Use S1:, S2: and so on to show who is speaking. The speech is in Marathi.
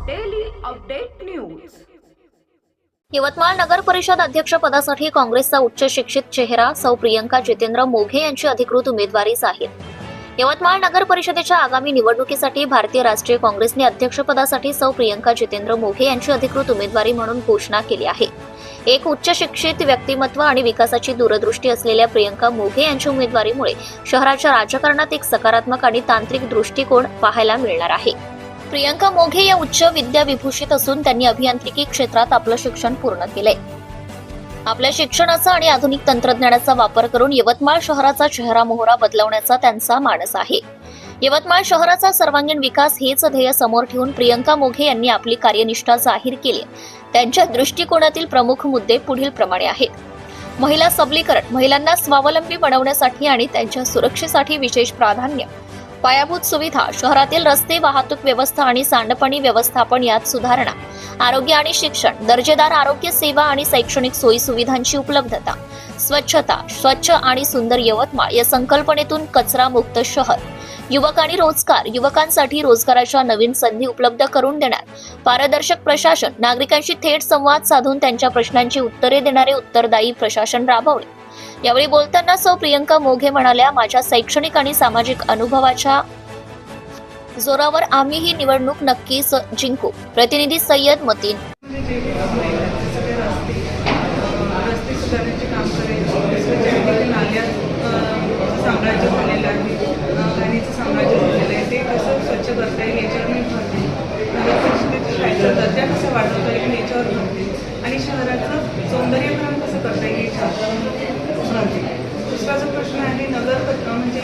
S1: अपडेट न्यूज
S2: यवतमाळ नगर परिषद अध्यक्ष पदासाठी काँग्रेसचा उच्च शिक्षित चेहरा सौ प्रियंका जितेंद्र मोघे यांची अधिकृत उमेदवारी जाहीर. यवतमाळ नगर परिषदेच्या आगामी निवडणुकीसाठी भारतीय राष्ट्रीय काँग्रेसने अध्यक्षपदासाठी सौ प्रियंका जितेंद्र मोघे यांची अधिकृत उमेदवारी म्हणून घोषणा केली आहे. एक उच्च शिक्षित व्यक्तिमत्व आणि विकासाची दूरदृष्टी असलेल्या प्रियंका मोघे यांच्या उमेदवारीमुळे शहराच्या राजकारणात एक सकारात्मक आणि तांत्रिक दृष्टिकोन पाहायला मिळणार आहे. प्रियंका मोघे या उच्च विद्या विभूषित असून त्यांनी अभियांत्रिकी क्षेत्रात आपलं शिक्षण पूर्ण केलंय. आपल्या शिक्षणाचा आणि आधुनिक तंत्रज्ञानाचा वापर करून यवतमाळ शहराचा चेहरा मोहरा बदलवण्याचा त्यांचा मानस आहे. यवतमाळ शहराचा सर्वांगीण विकास हेच ध्येय समोर ठेवून प्रियंका मोघे यांनी आपली कार्यनिष्ठा जाहीर केली. त्यांच्या दृष्टिकोनातील प्रमुख मुद्दे पुढील प्रमाणे आहेत. महिला सबलीकरण महिलांना स्वावलंबी बनवण्यासाठी आणि त्यांच्या सुरक्षेसाठी विशेष प्राधान्य पायाभूत सुविधा शहरातील रस्ते वाहतूक व्यवस्था आणि सांडपाणी व्यवस्थापन यात सुधारणा. आरोग्य आणि शिक्षण दर्जेदार आरोग्य सेवा आणि शैक्षणिक सोयी सुविधांची उपलब्धता. स्वच्छता स्वच्छ आणि सुंदर यवतमाळ या संकल्पनेतून कचरा मुक्त शहर. युवक आणि रोजगार. युवकांसाठी रोजगाराच्या नवीन संधी उपलब्ध करून देणार. पारदर्शक प्रशासन. नागरिकांशी थेट संवाद साधून त्यांच्या प्रश्नांची उत्तरे देणारे उत्तरदायी प्रशासन राबवणे यावेळी बोलताना सौ प्रियंका मोघे म्हणाल्या माझ्या शैक्षणिक आणि सामाजिक अनुभवाच्या जोरावर आम्ही ही निवडणूक नक्कीच जिंकू. प्रतिनिधी सय्यद मतीन.